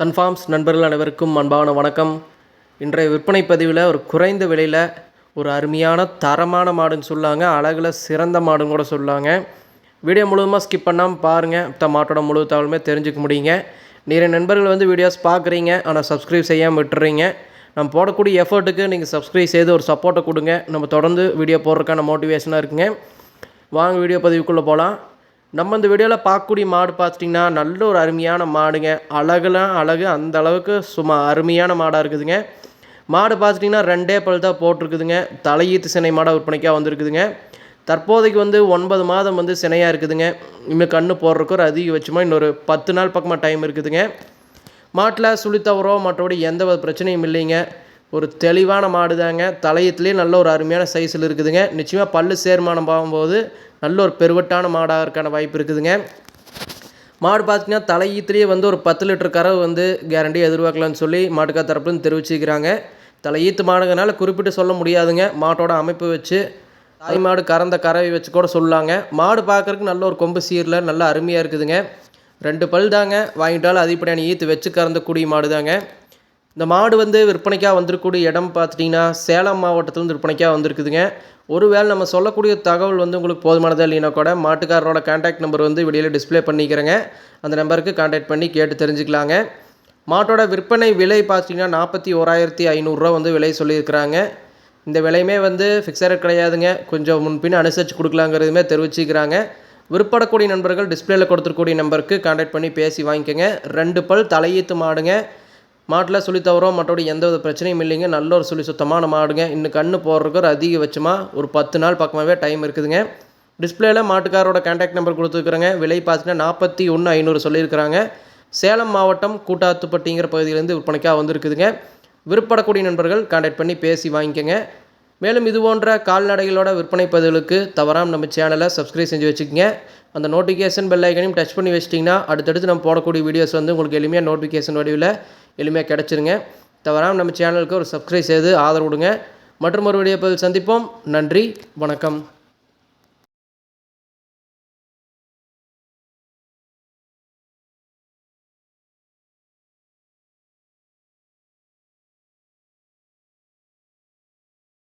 Sun Farms நண்பர்கள் அனைவருக்கும் அன்பான வணக்கம். இன்றைய விற்பனை பதிவில் ஒரு குறைந்த விலையில் ஒரு அருமையான தரமான மாடுன்னு சொல்லாங்க. அழகில் சிறந்த மாடுன்னு கூட சொல்லாங்க. வீடியோ முழுவதுமாக ஸ்கிப் பண்ணாமல் பாருங்கள் இந்த மாட்டோட முழு தகவலுமே தெரிஞ்சுக்க முடியுங்க. நிறைய நண்பர்கள் வந்து வீடியோஸ் பார்க்குறீங்க ஆனால் சப்ஸ்கிரைப் செய்யாமல் விட்டுறீங்க. நம்ம போடக்கூடிய எஃபர்ட்டுக்கு நீங்கள் சப்ஸ்கிரைப் செய்து ஒரு சப்போர்ட்டை கொடுங்க. நம்ம தொடர்ந்து வீடியோ போடுறதுக்கான மோட்டிவேஷனாக இருக்குங்க. வாங்க வீடியோ பதிவுக்குள்ளே போகலாம் நம்ம இந்த வீடியோவில் பார்க்கக்கூடிய மாடு பார்த்துட்டிங்கன்னா நல்ல ஒரு அருமையான மாடுங்க. அழகுலாம் அழகு அந்த அளவுக்கு சும்மா அருமையான மாடாக இருக்குதுங்க. மாடு பார்த்துட்டிங்கன்னா ரெண்டே பல் தான் போட்டிருக்குதுங்க. தலையீத்து சினை மாடாக விற்பனைக்காக வந்திருக்குதுங்க. தற்போதைக்கு வந்து ஒன்பது மாதம் வந்து சினையாக இருக்குதுங்க. இன்னும் கண்ணு போடுறக்கு ஒரு அதிகபட்சமாக இன்னொரு பத்து நாள் பக்கமாக டைம் இருக்குதுங்க. மாட்டில் சுழித்தவரோ மற்றபடி எந்த பிரச்சனையும் இல்லைங்க. ஒரு தெளிவான மாடு தாங்க தலையத்துலேயே நல்ல ஒரு அருமையான சைஸில் இருக்குதுங்க. நிச்சயமாக பல்லு சேர்மானம் பார்க்கும்போது நல்ல ஒரு பெருவட்டான மாடாக இருக்கான வாய்ப்பு இருக்குதுங்க. மாடு பார்த்தீங்கன்னா தலையீத்துலேயே வந்து ஒரு பத்து லிட்டர் கறவு வந்து கேரண்டி எதிர்பார்க்கலாம்னு சொல்லி மாட்டுக்கா தரப்புலேருந்து தெரிவிச்சுக்கிறாங்க தலையீத்து மாடுங்கனால குறிப்பிட்டு சொல்ல முடியாதுங்க. மாட்டோட அமைப்பு வச்சு தாய் மாடு கறந்த கறவை வச்சு கூட சொல்லாங்க. மாடு பார்க்குறதுக்கு நல்ல ஒரு கொம்பு சீரில் நல்ல அருமையாக இருக்குதுங்க. ரெண்டு பல் தாங்க வாங்கிட்டாலும் அதிகப்படியான ஈத்து வச்சு கறந்தக்கூடிய மாடு தாங்க இந்த மாடு வந்து விற்பனைக்காக வந்திருக்கக்கூடிய இடம் பார்த்துட்டிங்கன்னா சேலம் மாவட்டத்துலேருந்து விற்பனைக்காக வந்திருக்குதுங்க. ஒருவேளை நம்ம சொல்லக்கூடிய தகவல் வந்து உங்களுக்கு போதுமானதாக இல்லைனா கூட மாட்டுக்காரரோட கான்டாக்ட் நம்பர் வந்து வீடியோவில் டிஸ்பிளே பண்ணிக்கிறேங்க. அந்த நம்பருக்கு கான்டாக்ட் பண்ணி கேட்டு தெரிஞ்சுக்கலாங்க. மாட்டோட விற்பனை விலை பார்த்திங்கன்னா நாற்பத்தி ஓராயிரத்தி ஐநூறுரூவா வந்து விலை சொல்லியிருக்கிறாங்க. இந்த விலையுமே வந்து ஃபிக்ஸட் கிடையாதுங்க. கொஞ்சம் முன்பின் அனுசரித்து கொடுக்கலாங்கிறதுமே தெரிவிச்சிக்கிறாங்க. விற்படக்கூடிய நண்பர்கள் டிஸ்பிளேயில் கொடுத்துருக்கூடிய நம்பருக்கு கான்டாக்ட் பண்ணி பேசி வாங்கிக்கோங்க. ரெண்டு பல் தலையீத்து மாடுங்க. மாட்டில் சுழி தவறோம் மற்றபடி எந்த வித பிரச்சனையும் இல்லைங்க. நல்ல ஒரு சுழி சுத்தமான மாடுங்க இன்னும் கண்ணு போடுறதுக்கு ஒரு அதிகபட்சமாக ஒரு பத்து நாள் பக்கமாகவே டைம் இருக்குதுங்க. டிஸ்பிளேயில் மாட்டுக்காரோட கான்டாக்ட் நம்பர் கொடுத்துருக்குறேங்க. விலை பார்த்தீங்கன்னா நாற்பத்தி ஒன்று ஐநூறு சொல்லியிருக்கிறாங்க. சேலம் மாவட்டம் கூட்டாத்துப்பட்டிங்கிற பகுதியிலேருந்து விற்பனைக்காக வந்திருக்குதுங்க. விருப்படக்கூடிய நண்பர்கள் கான்டாக்ட் பண்ணி பேசி வாங்கிக்கோங்க. மேலும் இது போன்ற கால்நடைகளோட விற்பனை பதிவுகளுக்கு தவறாமல் நம்ம சேனலை சப்ஸ்கிரைப் செஞ்சு வச்சுக்கோங்க. அந்த நோட்டிஃபிகேஷன் பெல் ஐக்கனையும் டச் பண்ணி வச்சிட்டிங்கன்னா அடுத்தடுத்து நம்ம போடக்கூடிய வீடியோஸ் வந்து உங்களுக்கு எளிமையாக நோட்டிஃபிகேஷன் வடிவில் எளிமையாக கிடச்சிருங்க. தவறாமல் நம்ம சேனலுக்கு ஒரு சப்ஸ்கிரைப் செய்து ஆதரவு கொடுங்க. மற்றும் ஒரு வீடியோ சந்திப்போம். நன்றி வணக்கம்.